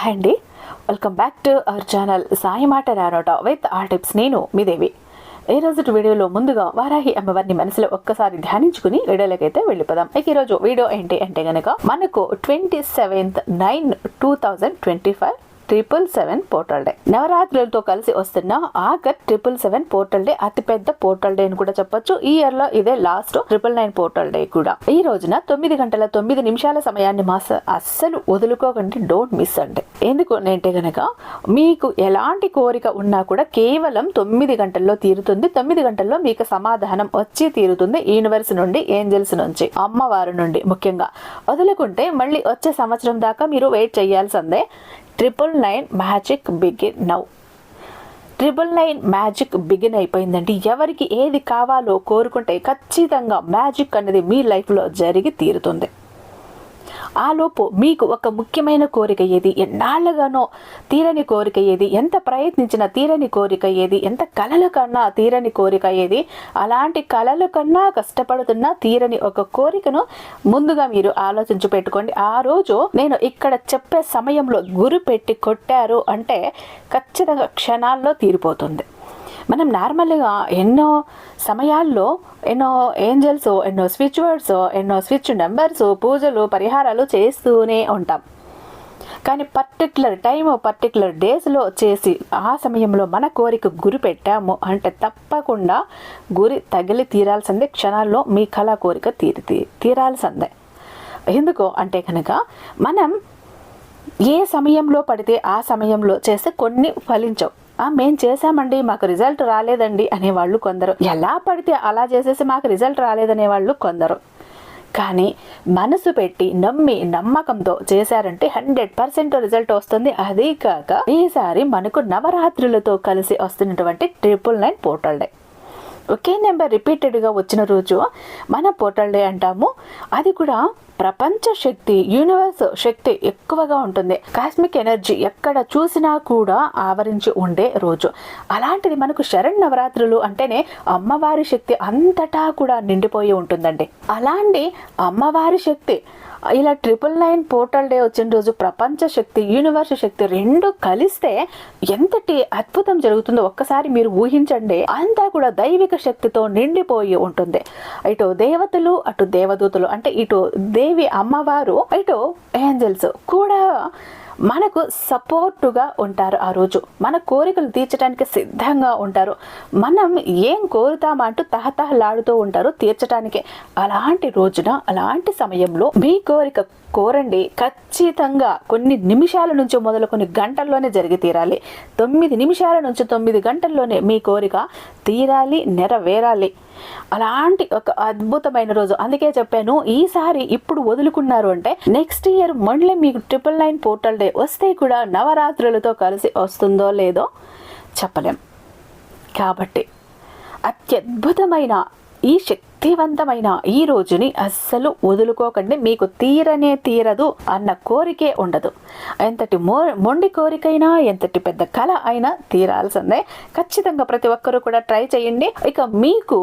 Hi అండి. Welcome back to our channel Sai మాట రానోట విత్ ఆ టిప్స్ నేను మీ దేవి. ఈ రోజు వీడియోలో ముందుగా వారాహి అమ్మవారిని మనసులో ఒక్కసారి ధ్యానించుకుని వీడియోలకైతే వెళ్ళిపోదాం. ఇక ఈరోజు వీడియో ఏంటి అంటే కనుక మనకు twenty seventh nine two thousand twenty five triple seven portal day నవరాత్రులతో కలిసి వస్తున్న August triple seven portal day అతిపెద్ద పోర్టల్ డే అని కూడా చెప్పొచ్చు. ఈ ఇయర్లో ఇదే last triple nine portal day కూడా. ఈ రోజున తొమ్మిది గంటల తొమ్మిది నిమిషాల సమయాన్ని మాస అస్సలు వదులుకోకండి. డోంట్ మిస్ అండి ఎందుకు? అంటే గనక మీకు ఎలాంటి కోరిక ఉన్నా కూడా కేవలం తొమ్మిది గంటల్లో తీరుతుంది. తొమ్మిది గంటల్లో మీకు సమాధానం వచ్చి తీరుతుంది యూనివర్స్ నుండి ఏంజల్స్ నుంచి అమ్మవారి నుండి ముఖ్యంగా. వదులుకుంటే మళ్ళీ వచ్చే సంవత్సరం దాకా మీరు వెయిట్ చేయాల్సిందే. Triple nine magic begin now triple nine magic begin అయిపోయిందండి. ఎవరికి ఏది కావాలో కోరుకుంటే ఖచ్చితంగా మ్యాజిక్ అనేది మీ లైఫ్లో జరిగి తీరుతుంది. ఆలోపు మీకు ఒక ముఖ్యమైన కోరిక ఏది? ఎన్నాళ్ళగానో తీరని కోరిక ఏది? ఎంత ప్రయత్నించినా తీరని కోరిక ఏది? ఎంత కలల కన్నా తీరని కోరిక ఏది? అలాంటి కలల కన్నా కష్టపడుతున్న తీరని ఒక కోరికను ముందుగా మీరు ఆలోచించి పెట్టుకోండి. ఆ రోజు నేను ఇక్కడ చెప్పే సమయంలో గురి పెట్టి కొట్టారు అంటే ఖచ్చితంగా క్షణాల్లో తీరిపోతుంది. మనం నార్మల్గా ఎన్నో సమయాల్లో ఎన్నో ఏంజల్స్ ఎన్నో స్విచ్ వర్డ్స్ ఎన్నో స్విచ్ నెంబర్స్ పూజలు పరిహారాలు చేస్తూనే ఉంటాం. కానీ పర్టికులర్ టైం పర్టికులర్ డేస్లో చేసి ఆ సమయంలో మన కోరిక గురి పెట్టాము అంటే తప్పకుండా గురి తగిలి తీరాల్సిందే క్షణాల్లో మీ కళా కోరిక తీరి తీ- తీరాల్సిందే. ఎందుకు అంటే కనుక మనం ఏ సమయంలో పడితే ఆ సమయంలో చేస్తే కొన్ని ఫలించవు. మేం చేసామండి మాకు రిజల్ట్ రాలేదండి అనేవాళ్ళు కొందరు. ఎలా పడితే అలా చేసేసి మాకు రిజల్ట్ రాలేదనే వాళ్ళు కొందరు. కానీ మనసు పెట్టి నమ్మి నమ్మకంతో చేశారంటే హండ్రెడ్ పర్సెంట్ రిజల్ట్ వస్తుంది. అదే కాక ఈసారి మనకు నవరాత్రులతో కలిసి వస్తున్నటువంటి ట్రిపుల్ నైన్ పోర్టల్ డే. ఒకే నెంబర్ రిపీటెడ్గా వచ్చిన రోజు మన పోర్టల్ డే అంటాము. అది కూడా ప్రపంచ శక్తి యూనివర్స్ శక్తి ఎక్కువగా ఉంటుంది. కాస్మిక్ ఎనర్జీ ఎక్కడ చూసినా కూడా ఆవరించి ఉండే రోజు. అలాంటిది మనకు శరణ్ నవరాత్రులు అంటేనే అమ్మవారి శక్తి అంతటా కూడా నిండిపోయి ఉంటుందండి. అలాంటి అమ్మవారి శక్తి ఇలా ట్రిపుల్ నైన్ పోర్టల్ డే వచ్చిన రోజు ప్రపంచ శక్తి యూనివర్స్ శక్తి రెండు కలిస్తే ఎంతటి అద్భుతం జరుగుతుందో ఒక్కసారి మీరు ఊహించండి. అంతా కూడా దైవిక శక్తితో నిండిపోయి ఉంటుంది. ఇటు దేవతలు అటు దేవదూతలు అంటే ఇటు దేవి అమ్మవారు ఇటు ఏంజల్స్ కూడా మనకు సపోర్టుగా ఉంటారు ఆ రోజు. మన కోరికలు తీర్చడానికి సిద్ధంగా ఉంటారు. మనం ఏం కోరుతామంటూ తహతహలాడుతూ ఉంటారు తీర్చడానికి అలాంటి రోజున అలాంటి సమయంలో మీ కోరిక కోరండి. ఖచ్చితంగా కొన్ని నిమిషాల నుంచి మొదలుకొని గంటల్లోనే జరిగి తీరాలి. తొమ్మిది నిమిషాల నుంచి తొమ్మిది గంటల్లోనే మీ కోరిక తీరాలి నెరవేరాలి. అలాంటి ఒక అద్భుతమైన రోజు. అందుకే చెప్పాను ఈసారి ఇప్పుడు వదులుకున్నారు అంటే నెక్స్ట్ ఇయర్ మళ్ళీ మీకు ట్రిపుల్ నైన్ పోర్టల్ డే వస్తే కూడా నవరాత్రులతో కలిసి వస్తుందో లేదో చెప్పలేం. కాబట్టి అత్యద్భుతమైన ఈ శక్తి శక్తివంతమైన ఈ రోజుని అస్సలు వదులుకోకండి. మీకు తీరనే తీరదు అన్న కోరికే ఉండదు. ఎంతటి మో మొండి కోరికైనా ఎంతటి పెద్ద కళ అయినా తీరాల్సిందే. ఖచ్చితంగా ప్రతి ఒక్కరూ కూడా ట్రై చేయండి. ఇక మీకు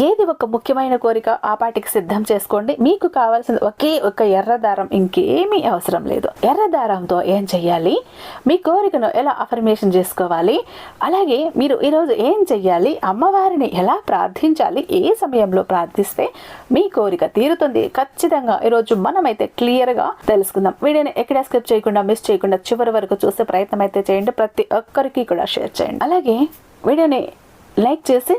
ఏది ఒక ముఖ్యమైన కోరిక ఆ పాటికి సిద్ధం చేసుకోండి. మీకు కావాల్సిన ఒకే ఒక ఎర్ర దారం ఇంకేమీ అవసరం లేదు. ఎర్ర దారంతో ఏం చెయ్యాలి? మీ కోరికను ఎలా అఫర్మేషన్ చేసుకోవాలి? అలాగే మీరు ఈరోజు ఏం చెయ్యాలి? అమ్మవారిని ఎలా ప్రార్థించాలి? ఏ సమయంలో ప్రార్థిస్తే మీ కోరిక తీరుతుంది? ఖచ్చితంగా ఈరోజు మనమైతే క్లియర్గా తెలుసుకుందాం. వీడియోని ఎక్కడ స్కిప్ చేయకుండా మిస్ చేయకుండా చివరి వరకు చూసే ప్రయత్నం అయితే చేయండి. ప్రతి ఒక్కరికి కూడా షేర్ చేయండి. అలాగే వీడియోని లైక్ చేసి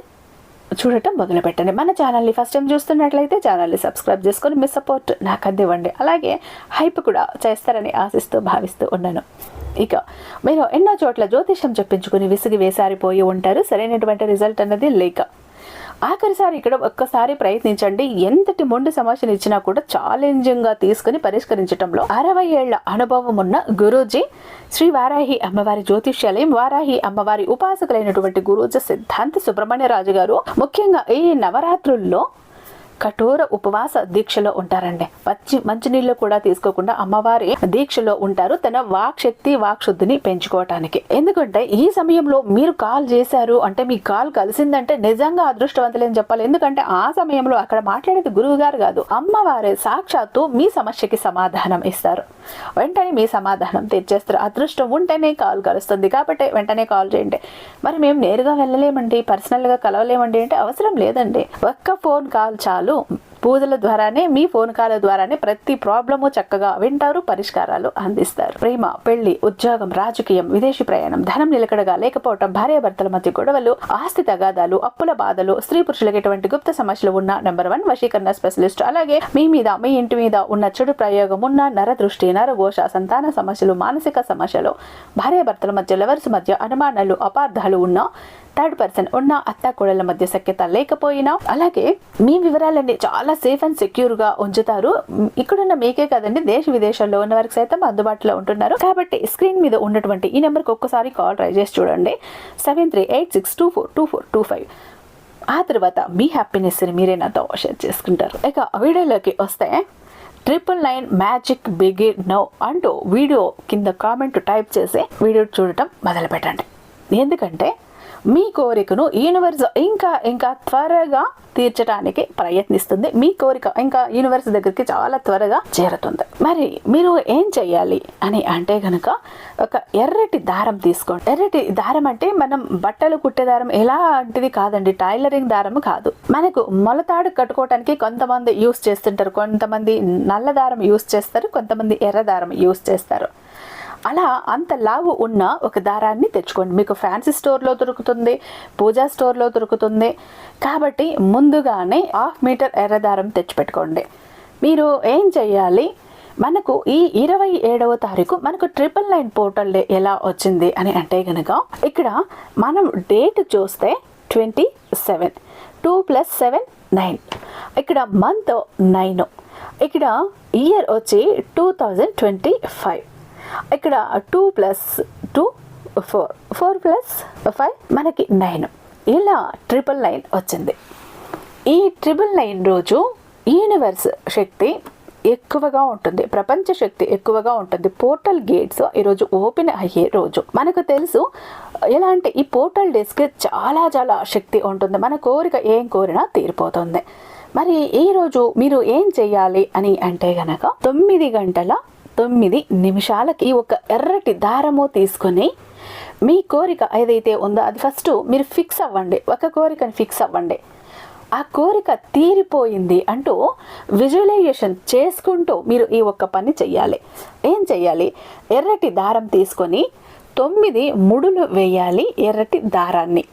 చూడటం మొదలుపెట్టండి. మన ఛానల్ని ఫస్ట్ టైం చూస్తున్నట్లయితే ఛానల్ని సబ్స్క్రైబ్ చేసుకొని మీ సపోర్ట్ నాకు అందివ్వండి అలాగే హైప్ కూడా చేస్తారని ఆశిస్తూ భావిస్తూ ఉన్నాను. ఇక మీరు ఎన్నో చోట్ల జ్యోతిషం చెప్పించుకుని విసిగి వేసారిపోయి ఉంటారు. సరైనటువంటి రిజల్ట్ అన్నది లేక. ఆఖరిసారి ఇక్కడ ఒక్కసారి ప్రయత్నించండి. ఎంతటి మొండి సమస్యను ఇచ్చినా కూడా ఛాలెంజింగ్గా తీసుకుని పరిష్కరించడంలో అరవై ఏళ్ళ అనుభవం ఉన్న గురూజీ శ్రీ వారాహి అమ్మవారి జ్యోతిష్యాలయం వారాహి అమ్మవారి ఉపాసకులైనటువంటి గురూజీ సిద్ధాంత సుబ్రహ్మణ్య రాజు గారు ముఖ్యంగా ఈ నవరాత్రుల్లో కఠోర ఉపవాస దీక్షలో ఉంటారండి. పచ్చి మంచినీళ్ళు కూడా తీసుకోకుండా అమ్మవారి దీక్షలో ఉంటారు. తన వాక్ శక్తి వాక్ శుద్ధిని పెంచుకోవటానికి. ఎందుకంటే ఈ సమయంలో మీరు కాల్ చేశారు అంటే మీ కాల్ కలిసిందంటే నిజంగా అదృష్టవంతులని చెప్పాలి. ఎందుకంటే ఆ సమయంలో అక్కడ మాట్లాడేది గురువు గారు కాదు. అమ్మవారే సాక్షాత్తు మీ సమస్యకి సమాధానం ఇస్తారు. వెంటనే మీ సమాధానం తెచ్చేస్తారు అదృష్టం ఉంటేనే కాల్ కలుస్తుంది. కాబట్టి వెంటనే కాల్ చేయండి. మరి మేము నేరుగా వెళ్ళలేమండి. పర్సనల్గా కలవలేమండి అంటే అవసరం లేదండి. ఒక్క ఫోన్ కాల్ చాలు. పూజల ద్వారానే మీ ఫోన్ కాల్ ద్వారానే ప్రతి ప్రాబ్లము చక్కగా వింటారు పరిష్కారాలు అందిస్తారు. ప్రేమ పెళ్ళి ఉద్యోగం రాజకీయం విదేశీ ప్రయాణం ధనం నిలకడగా లేకపోవటం భార్యాభర్తల మధ్య గొడవలు ఆస్తి తగాదాలు అప్పుల బాధలు స్త్రీ పురుషులకు ఎటువంటి గుప్త సమస్యలు ఉన్న నెంబర్ వన్ వశీకరణ స్పెషలిస్ట్ అలాగే మీ మీద మీ ఇంటి మీద ఉన్న చెడు ప్రయోగం ఉన్న నర దృష్టి నరఘోష సంతాన సమస్యలు మానసిక సమస్యలు భార్యాభర్తల మధ్య లవర్స్ మధ్య అనుమానాలు అపార్థాలు ఉన్న థర్డ్ పర్సన్ ఉన్న అత్త కోడల మధ్య సఖ్యత లేకపోయినా అలాగే మీ వివరాలన్నీ చాలా సేఫ్ అండ్ సెక్యూర్గా ఉంచుతారు. ఇక్కడున్న మీకే కదండి దేశ విదేశాల్లో ఉన్న వారికి సైతం అందుబాటులో ఉంటున్నారు. కాబట్టి స్క్రీన్ మీద ఉన్నటువంటి ఈ నెంబర్కి ఒక్కసారి కాల్ ట్రై చేసి చూడండి. Seven three eight six two four two four two five ఆ తర్వాత మీ హ్యాపీనెస్ని మీరే నాతో షేర్ చేసుకుంటారు. ఇక వీడియోలోకి వస్తే triple nine magic begin now అంటూ వీడియో కింద కామెంట్ టైప్ చేసి వీడియో చూడటం మొదలు పెట్టండి ఎందుకంటే మీ కోరికను యూనివర్స్ ఇంకా ఇంకా త్వరగా తీర్చడానికి ప్రయత్నిస్తుంది. మీ కోరిక ఇంకా యూనివర్స్ దగ్గరికి చాలా త్వరగా చేరుతుంది. మరి మీరు ఏం చెయ్యాలి అని అంటే గనక ఒక ఎర్రటి దారం తీసుకోండి. ఎర్రటి దారం అంటే మనం బట్టలు కుట్టే దారం ఎలాంటిది కాదండి. టైలరింగ్ దారం కాదు. మనకు మొలతాడు కట్టుకోవడానికి కొంతమంది యూస్ చేస్తుంటారు. కొంతమంది నల్ల దారం యూస్ చేస్తారు. కొంతమంది ఎర్ర దారం యూస్ చేస్తారు. అలా అంత లావు ఉన్న ఒక దారాన్ని తెచ్చుకోండి. మీకు ఫ్యాన్సీ స్టోర్లో దొరుకుతుంది పూజా స్టోర్లో దొరుకుతుంది. కాబట్టి ముందుగానే హాఫ్ మీటర్ ఎర్ర దారం తెచ్చిపెట్టుకోండి. మీరు ఏం చేయాలి మనకు ఈ ఇరవై ఏడవ తారీఖు మనకు ట్రిపుల్ నైన్ పోర్టల్ డే ఎలా వచ్చింది అని అంటే కనుక ఇక్కడ మనం డేట్ చూస్తే twenty seven two plus seven nine ఇక్కడ మంత్ నైన్ ఇక్కడ ఇయర్ వచ్చి టూ థౌజండ్ ట్వంటీ ఫైవ్ ఇక్కడ two plus two four. Four plus five మనకి నైన్. ఇలా ట్రిపుల్ నైన్ వచ్చింది. ఈ ట్రిపుల్ నైన్ రోజు యూనివర్స్ శక్తి ఎక్కువగా ఉంటుంది. ప్రపంచ శక్తి ఎక్కువగా ఉంటుంది. పోర్టల్ గేట్స్ ఈరోజు ఓపెన్ అయ్యే రోజు. మనకు తెలుసు ఎలా అంటే ఈ పోర్టల్ డేస్కి చాలా చాలా శక్తి ఉంటుంది. మన కోరిక ఏం కోరినా తీరిపోతుంది. మరి ఈ రోజు మీరు ఏం చేయాలి అని అంటే గనక తొమ్మిది గంటల తొమ్మిది నిమిషాలకి ఒక ఎర్రటి దారము తీసుకొని మీ కోరిక ఏదైతే ఉందో అది ఫస్ట్ మీరు ఫిక్స్ అవ్వండి. ఒక కోరికని ఫిక్స్ అవ్వండి. ఆ కోరిక తీరిపోయింది అంటూ విజువలైజేషన్ చేసుకుంటూ మీరు ఈ ఒక్క పని చెయ్యాలి. ఏం చెయ్యాలి? ఎర్రటి దారం తీసుకొని తొమ్మిది ముడులు వేయాలి ఎర్రటి దారాన్ని.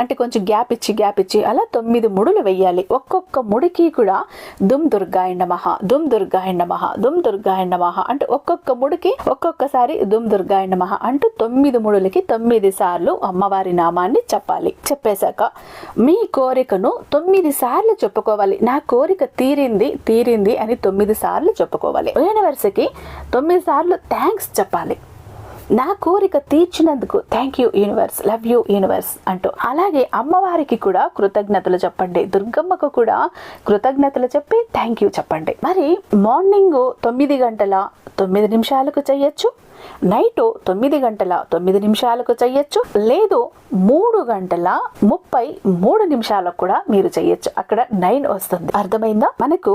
అంటే కొంచెం గ్యాప్ ఇచ్చి గ్యాప్ ఇచ్చి అలా తొమ్మిది ముడులు వెయ్యాలి. ఒక్కొక్క ముడికి కూడా దుమ్ దుర్గాయ నమహ దుమ్ దుర్గాయ నమహ దుమ్ దుర్గాయ నమహ అంటే ఒక్కొక్క ముడికి ఒక్కొక్కసారి దుమ్ దుర్గాయ నమహ అంటూ తొమ్మిది ముడులకి తొమ్మిది సార్లు అమ్మవారి నామాన్ని చెప్పాలి. చెప్పేశాక మీ కోరికను తొమ్మిది సార్లు చెప్పుకోవాలి. నా కోరిక తీరింది తీరింది అని తొమ్మిది సార్లు చెప్పుకోవాలి. యూనివర్స్కి తొమ్మిది సార్లు థ్యాంక్స్ చెప్పాలి. నా కోరిక తీర్చినందుకు thank you universe love you universe అంటూ. అలాగే అమ్మవారికి కూడా కృతజ్ఞతలు చెప్పండి. దుర్గమ్మకు కూడా కృతజ్ఞతలు చెప్పి థ్యాంక్ యూ చెప్పండి. మరి మార్నింగ్ తొమ్మిది గంటల తొమ్మిది నిమిషాలకు చేయొచ్చు నైట్ తొమ్మిది గంటల తొమ్మిది నిమిషాలకు చేయొచ్చు లేదు మూడు గంటల ముప్పై మూడు నిమిషాలకు కూడా మీరు చేయొచ్చు అక్కడ నైన్ వస్తుంది. అర్థమైందా? మనకు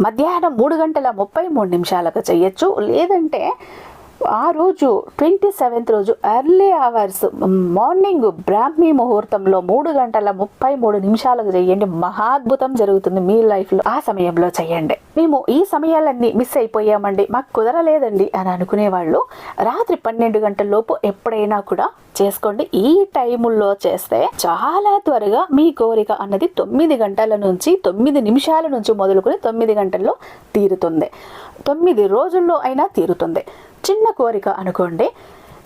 మధ్యాహ్నం మూడు గంటల ముప్పై మూడు నిమిషాలకు చేయొచ్చు లేదంటే ఆ రోజు ట్వంటీ సెవెంత్ రోజు ఎర్లీ అవర్స్ మార్నింగ్ బ్రాహ్మీ ముహూర్తంలో మూడు గంటల ముప్పై మూడు నిమిషాలకు చేయండి. మహాద్భుతం జరుగుతుంది మీ లైఫ్లో ఆ సమయంలో చేయండి. మేము ఈ సమయాలన్నీ మిస్ అయిపోయామండి. మాకు కుదరలేదండి అని అనుకునే వాళ్ళు రాత్రి పన్నెండు గంటల లోపు ఎప్పుడైనా కూడా చేసుకోండి. ఈ టైముల్లో చేస్తే చాలా త్వరగా మీ కోరిక అన్నది తొమ్మిది గంటల నుంచి తొమ్మిది నిమిషాల నుంచి మొదలుకొని తొమ్మిది గంటల్లో తీరుతుంది. తొమ్మిది రోజుల్లో అయినా తీరుతుంది. చిన్న కోరిక అనుకోండి.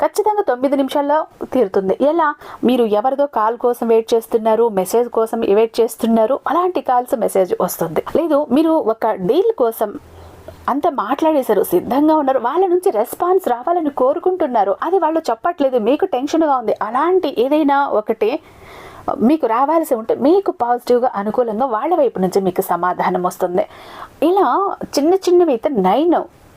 ఖచ్చితంగా తొమ్మిది నిమిషాల్లో తీరుతుంది. ఎలా? మీరు ఎవరిదో కాల్ కోసం వెయిట్ చేస్తున్నారు మెసేజ్ కోసం వెయిట్ చేస్తున్నారు అలాంటి కాల్స్ మెసేజ్ వస్తుంది. లేదు మీరు ఒక డీల్ కోసం అంత మాట్లాడేశారు సిద్ధంగా ఉన్నారు వాళ్ళ నుంచి రెస్పాన్స్ రావాలని కోరుకుంటున్నారు అది వాళ్ళు చెప్పట్లేదు మీకు టెన్షన్గా ఉంది అలాంటి ఏదైనా ఒకటి మీకు రావాల్సి ఉంటే మీకు పాజిటివ్గా అనుకూలంగా వాళ్ళ వైపు నుంచి మీకు సమాధానం వస్తుంది. ఇలా చిన్న చిన్నవి అయితే నైన్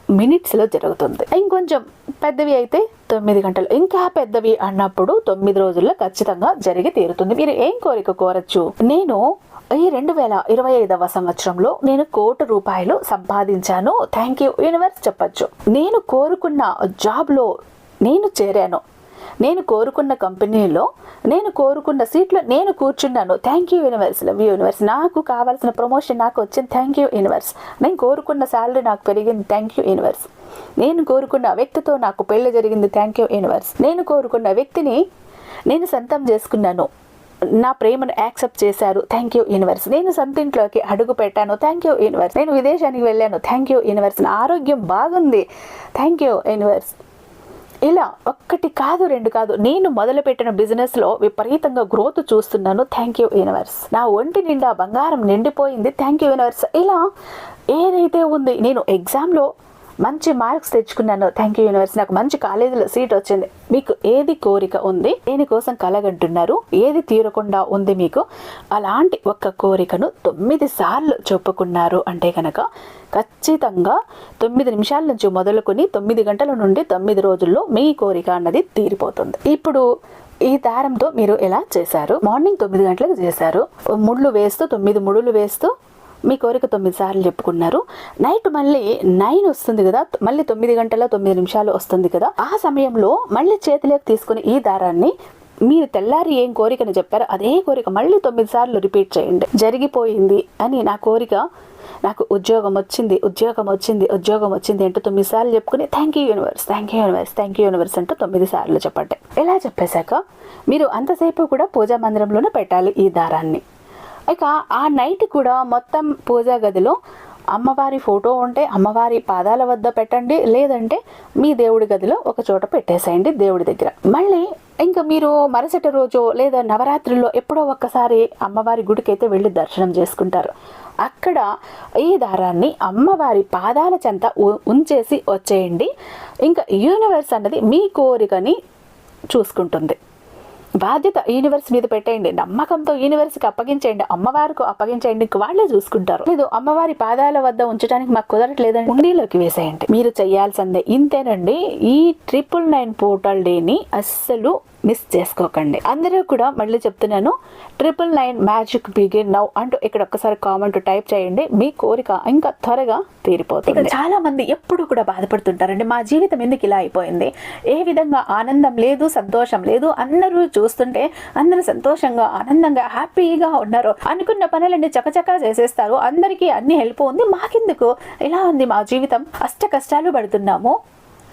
మినిట్స్లో జరుగుతుంది. ఇంకొంచెం పెద్దవి అయితే తొమ్మిది గంటలు. ఇంకా పెద్దవి అన్నప్పుడు తొమ్మిది రోజుల్లో ఖచ్చితంగా జరిగి తీరుతుంది. మీరు ఏం కోరిక కోరచ్చు? నేను ఈ రెండు వేల ఇరవై ఐదవ సంవత్సరంలో నేను కోటి రూపాయలు సంపాదించాను. థ్యాంక్ యూ యూనివర్స్ చెప్పచ్చు. నేను కోరుకున్న జాబ్లో నేను చేరాను. నేను కోరుకున్న కంపెనీలో నేను కోరుకున్న సీట్లో నేను కూర్చున్నాను. Thank you universe love you universe నాకు కావాల్సిన ప్రమోషన్ నాకు వచ్చింది. థ్యాంక్ యూ యూనివర్స్ నేను కోరుకున్న శాలరీ నాకు పెరిగింది. థ్యాంక్ యూ యూనివర్స్ నేను కోరుకున్న వ్యక్తితో నాకు పెళ్ళి జరిగింది. థ్యాంక్ యూ యూనివర్స్ నేను కోరుకున్న వ్యక్తిని నేను సొంతం చేసుకున్నాను. నా ప్రేమను యాక్సెప్ట్ చేశారు. థ్యాంక్ యూ యూనివర్స్ నేను సొంతింట్లోకి అడుగు పెట్టాను. థ్యాంక్ యూ యూనివర్స్ నేను విదేశానికి వెళ్ళాను. థ్యాంక్ యూ యూనివర్స్ నా ఆరోగ్యం బాగుంది. థ్యాంక్ యూ యూనివర్స్ ఇలా ఒక్కటి కాదు రెండు కాదు. నేను మొదలుపెట్టిన బిజినెస్లో విపరీతంగా గ్రోత్ చూస్తున్నాను. Thank you universe. నా ఒంటి నిండా బంగారం నిండిపోయింది. Thank you universe. ఇలా ఏదైతే ఉంది నేను ఎగ్జామ్లో మంచి మార్క్స్ తెచ్చుకున్నాను. థ్యాంక్ యూ యూనివర్స్ నాకు మంచి కాలేజీలో సీట్ వచ్చింది. మీకు ఏది కోరిక ఉంది? దేనికోసం కలగంటున్నారు? ఏది తీరకుండా ఉంది మీకు? అలాంటి ఒక్క కోరికను తొమ్మిది సార్లు చెప్పుకున్నారు అంటే కనుక ఖచ్చితంగా తొమ్మిది నిమిషాల నుంచి మొదలుకొని తొమ్మిది గంటల నుండి తొమ్మిది రోజుల్లో మీ కోరిక అన్నది తీరిపోతుంది. ఇప్పుడు ఈ దారంతో మీరు ఎలా చేశారు? మార్నింగ్ తొమ్మిది గంటలకు చేశారు. ముళ్ళు వేస్తూ తొమ్మిది ముడులు వేస్తూ మీ కోరిక తొమ్మిది సార్లు చెప్పుకున్నారు. నైట్ మళ్ళీ నైన్ వస్తుంది కదా మళ్ళీ తొమ్మిది గంటల తొమ్మిది నిమిషాలు వస్తుంది కదా. ఆ సమయంలో మళ్ళీ చేతిలోకి తీసుకుని ఈ దారాన్ని మీరు తెల్లారి ఏం కోరికని చెప్పారో అదే కోరిక మళ్ళీ తొమ్మిది సార్లు రిపీట్ చేయండి. జరిగిపోయింది అని నా కోరిక నాకు ఉద్యోగం వచ్చింది ఉద్యోగం వచ్చింది ఉద్యోగం వచ్చింది అంటూ తొమ్మిది సార్లు చెప్పుకుని thank you universe thank you universe thank you universe అంటూ తొమ్మిది సార్లు చెప్పండి. ఇలా చెప్పేశాక మీరు అంతసేపు కూడా పూజా మందిరంలోనే పెట్టాలి ఈ దారాన్ని. ఇక ఆ నైట్ కూడా మొత్తం పూజా గదిలో అమ్మవారి ఫోటో ఉంటే అమ్మవారి పాదాల వద్ద పెట్టండి లేదంటే మీ దేవుడి గదిలో ఒక చోట పెట్టేసేయండి దేవుడి దగ్గర. మళ్ళీ ఇంకా మీరు మరుసటి రోజు లేదా నవరాత్రిలో ఎప్పుడో ఒక్కసారి అమ్మవారి గుడికి అయితే వెళ్ళి దర్శనం చేసుకుంటారు. అక్కడ ఈ దారాన్ని అమ్మవారి పాదాల చెంత ఉ- ఉంచేసి వచ్చేయండి. ఇంకా యూనివర్స్ అన్నది మీ కోరికని చూసుకుంటుంది. బాధ్యత యూనివర్స్ మీద పెట్టేయండి. నమ్మకంతో యూనివర్స్కి అప్పగించేయండి. అమ్మవారికి అప్పగించేయండి. వాళ్ళే చూసుకుంటారు. లేదు అమ్మవారి పాదాల వద్ద ఉంచడానికి మాకు కుదరట్లేదండి. ఉండిలోకి వేసేయండి. మీరు చేయాల్సిందే ఇంతేనండి. ఈ ట్రిపుల్ నైన్ పోర్టల్ డేని అస్సలు మిస్ చేసుకోకండి. అందరూ కూడా మళ్ళీ చెప్తున్నాను triple nine magic begin now అంటూ ఇక్కడ ఒక్కసారి కామెంట్ టైప్ చేయండి మీ కోరిక ఇంకా త్వరగా తీరిపోతుంది. చాలా మంది ఎప్పుడు కూడా బాధపడుతుంటారండి మా జీవితం ఎందుకు ఇలా అయిపోయింది? ఏ విధంగా ఆనందం లేదు సంతోషం లేదు అందరూ చూస్తుంటే అందరూ సంతోషంగా ఆనందంగా హ్యాపీగా ఉన్నారు అనుకున్న పనులన్నీ చకచకా చేసేస్తారు అందరికీ అన్ని హెల్ప్ ఉంది మాకెందుకు? ఇలా ఉంది మా జీవితం? అష్ట కష్టాలు పడుతున్నాము.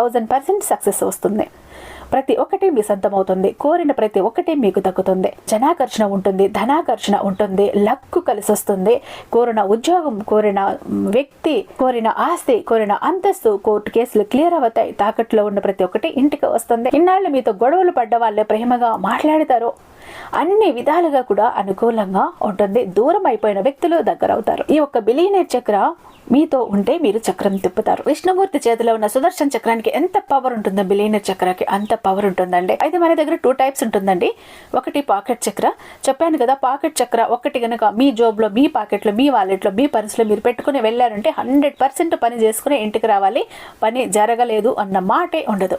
థౌసండ్ పర్సెంట్ సక్సెస్ వస్తుంది. ప్రతి ఒక్కటి మీ సొంతమవుతుంది. కోరిన ప్రతి ఒక్కటి మీకు దక్కుతుంది. జనాకర్షణ ఉంటుంది ధనాకర్షణ ఉంటుంది లక్కు కలిసి వస్తుంది కోరిన ఉద్యోగం కోరిన వ్యక్తి కోరిన ఆస్తి కోరిన అంతస్తు కోర్టు కేసులు క్లియర్ అవుతాయి. తాకట్లో ఉన్న ప్రతి ఒక్కటి ఇంటికి వస్తుంది. ఇన్నాళ్ళు మీతో గొడవలు పడ్డ వాళ్ళే ప్రేమగా మాట్లాడతారు. అన్ని విధాలుగా కూడా అనుకూలంగా ఉంటుంది. దూరం అయిపోయిన వ్యక్తులు దగ్గర అవుతారు ఈ యొక్క బిలియనేర్ చక్ర మీతో ఉంటే మీరు చక్రం తిప్పుతారు. విష్ణుమూర్తి చేతిలో ఉన్న సుదర్శన్ చక్రానికి ఎంత పవర్ ఉంటుందో బిలియనర్ చక్రకి అంత పవర్ ఉంటుందండి. అయితే మన దగ్గర టూ టైప్స్ ఉంటుందండి. ఒకటి పాకెట్ చక్ర. చెప్పాను కదా పాకెట్ చక్ర ఒకటి కనుక మీ జాబ్లో మీ పాకెట్లో మీ వాలెట్లో మీ పర్సులో మీరు పెట్టుకుని వెళ్ళారంటే హండ్రెడ్ పర్సెంట్ పని చేసుకుని ఇంటికి రావాలి. పని జరగలేదు అన్న మాటే ఉండదు.